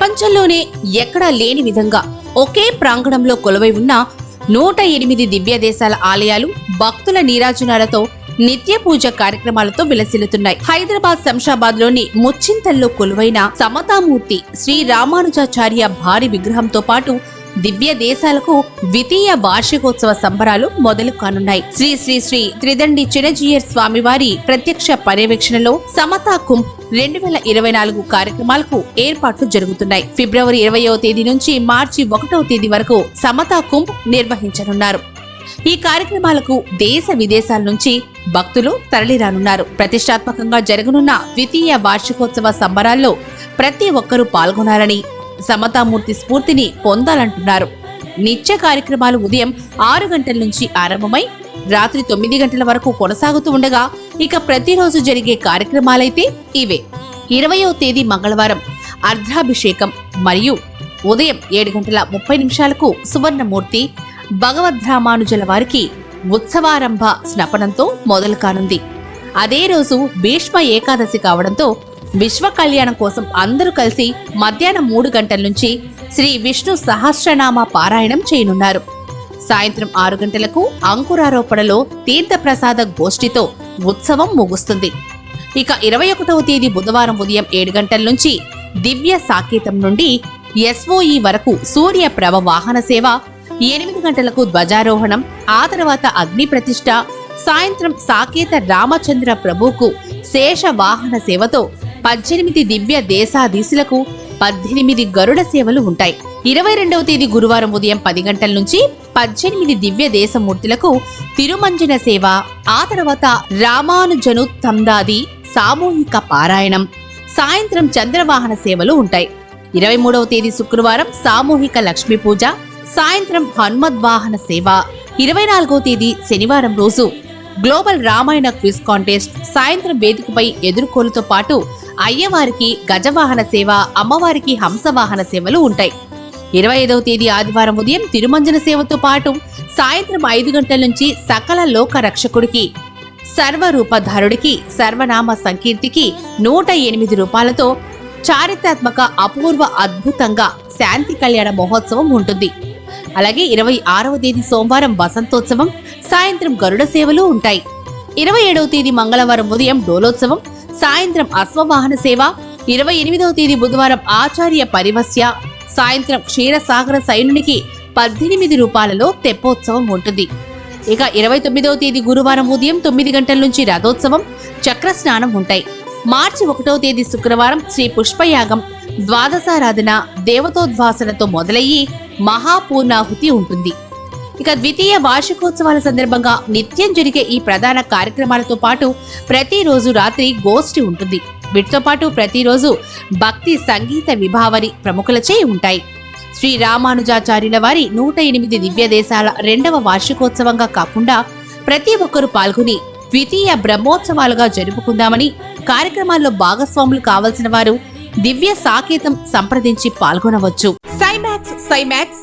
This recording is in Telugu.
ప్రపంచంలోనే ఎక్కడా లేని విధంగా ఒకే ప్రాంగణంలో కొలువై ఉన్న నూట ఎనిమిది దివ్య దేశాల ఆలయాలు భక్తుల నీరాజనాలతో నిత్య పూజ కార్యక్రమాలతో విలసిల్లుతున్నాయి. హైదరాబాద్ శంషాబాద్లోని ముచ్చింతల్లో కొలువైన సమతామూర్తి శ్రీ రామానుజాచార్య భారీ విగ్రహంతో పాటు దివ్య దేశాలకు ద్వితీయ వార్షికోత్సవ సంబరాలు మొదలు కానున్నాయి. శ్రీ శ్రీ శ్రీ త్రిదండి చిరజీయర్ స్వామివారి ప్రత్యక్ష పర్యవేక్షణలో సమతా కుంభ్ రెండు వేల ఇరవై నాలుగు కార్యక్రమాలకు ఏర్పాట్లు జరుగుతున్నాయి. ఫిబ్రవరి ఇరవయో తేదీ నుంచి మార్చి ఒకటవ తేదీ వరకు సమతా కుంభ్ నిర్వహించనున్నారు. ఈ కార్యక్రమాలకు దేశ విదేశాల నుంచి భక్తులు తరలిరానున్నారు. ప్రతిష్టాత్మకంగా జరగనున్న ద్వితీయ వార్షికోత్సవ సంబరాల్లో ప్రతి ఒక్కరూ పాల్గొనాలని సమతామూర్తి స్ఫూర్తిని పొందాలంటున్నారు. నిత్య కార్యక్రమాలు ఉదయం ఆరు గంటల నుంచి ఆరంభమై రాత్రి తొమ్మిది గంటల వరకు కొనసాగుతూ ఉండగా ఇక ప్రతిరోజు జరిగే కార్యక్రమాలైతే ఇవే. ఇరవయో తేదీ మంగళవారం అర్ధాభిషేకం మరియు ఉదయం ఏడు గంటల ముప్పై నిమిషాలకు సువర్ణమూర్తి భగవద్రామానుజుల వారికి ఉత్సవారంభ స్నపనంతో మొదలు కానుంది అదే రోజు భీష్మ ఏకాదశి కావడంతో విశ్వ కళ్యాణం కోసం అందరూ కలిసి మధ్యాహ్నం మూడు గంటల నుంచి శ్రీ విష్ణు సహస్రనామ పారాయణం చేయనున్నారు. సాయంత్రం ఆరు గంటలకు అంకురారోపణలో తీర్థప్రసాద గోష్ఠితో ఉత్సవం ముగుస్తుంది. ఇక ఇరవై ఒకటవ తేదీ బుధవారం ఉదయం ఏడు గంటల నుంచి దివ్య సాకేతం నుండి ఎస్ఓఈ వరకు సూర్యప్రభ వాహన సేవ ఎనిమిది గంటలకు ధ్వజారోహణం ఆ తర్వాత అగ్ని ప్రతిష్ట సాయంత్రం సాకేత రామచంద్ర ప్రభువుకు శేష వాహన సేవతో పద్దెనిమిది దివ్య దేశాధీశులకు పద్దెనిమిది గరుడ సేవలు ఉంటాయి. ఇరవై రెండవ తేదీ గురువారం ఉదయం పది గంటల నుంచి పద్దెనిమిది దివ్య దేశమూర్తులకు తిరుమంజన సేవ ఆ తర్వాత రామానుజను తందాది సామూహిక పారాయణం సాయంత్రం చంద్రవాహన సేవలు ఉంటాయి. ఇరవై మూడవ తేదీ శుక్రవారం సామూహిక లక్ష్మీ పూజ సాయంత్రం హనుమద్వాహన సేవ ఇరవై నాలుగవ తేదీ శనివారం రోజు. గ్లోబల్ రామాయణ క్విజ్ కాంటెస్ట్ సాయంత్రం వేదికపై ఎదుర్కోలుతో పాటు అయ్యవారికి గజవాహన సేవ అమ్మవారికి హంసవాహన సేవలు ఉంటాయి. ఇరవై ఐదవ తేదీ ఆదివారం ఉదయం తిరుమంజన సేవతో పాటు సాయంత్రం ఐదు గంటల నుంచి సకల లోక రక్షకుడికి సర్వరూపధారుడికి సర్వనామ సంకీర్తికి నూట ఎనిమిది రూపాయలతో చారిత్రాత్మక అపూర్వ అద్భుతంగా శాంతి కళ్యాణ మహోత్సవం ఉంటుంది. అలాగే ఇరవై ఆరవ తేదీ సోమవారం వసంతోత్సవం సాయంత్రం గరుడ సేవలు ఉంటాయి. ఇరవై ఏడవ తేదీ మంగళవారం ఉదయం డోలోత్సవం సాయంత్రం అశ్వవాహన సేవ ఇరవై ఎనిమిదవ తేదీ బుధవారం ఆచార్య పరివస్య. సాయంత్రం క్షీరసాగర సైనునికి పద్దెనిమిది రూపాయలలో తెప్పోత్సవం ఉంటుంది. ఇక ఇరవై తొమ్మిదవ తేదీ గురువారం ఉదయం తొమ్మిది గంటల నుంచి రథోత్సవం చక్ర స్నానం ఉంటాయి. మార్చి ఒకటవ తేదీ శుక్రవారం శ్రీ పుష్పయాగం ద్వాదశారాధన దేవతోద్వాసనతో మొదలయ్యి మహాపూర్ణాహుతి ఉంటుంది. ఇక ద్వితీయ వార్షికోత్సవాల సందర్భంగా నిత్యం జరిగే ఈ ప్రధాన కార్యక్రమాలతో పాటు ప్రతిరోజు రాత్రి గోష్ఠి ఉంటుంది. వీటితో పాటు ప్రతిరోజు భక్తి సంగీత విభావరి ప్రముఖులచే ఉంటాయి. శ్రీ రామానుజాచార్యుల వారి నూట ఎనిమిది దివ్య దేశాల రెండవ వార్షికోత్సవంగా కాకుండా ప్రతి ఒక్కరూ పాల్గొని ద్వితీయ బ్రహ్మోత్సవాలుగా జరుపుకుందామని కార్యక్రమాల్లో భాగస్వాములు కావలసిన వారు దివ్య సాకేతం సంప్రదించి పాల్గొనవచ్చు. సైమాక్స్ సైమాక్స్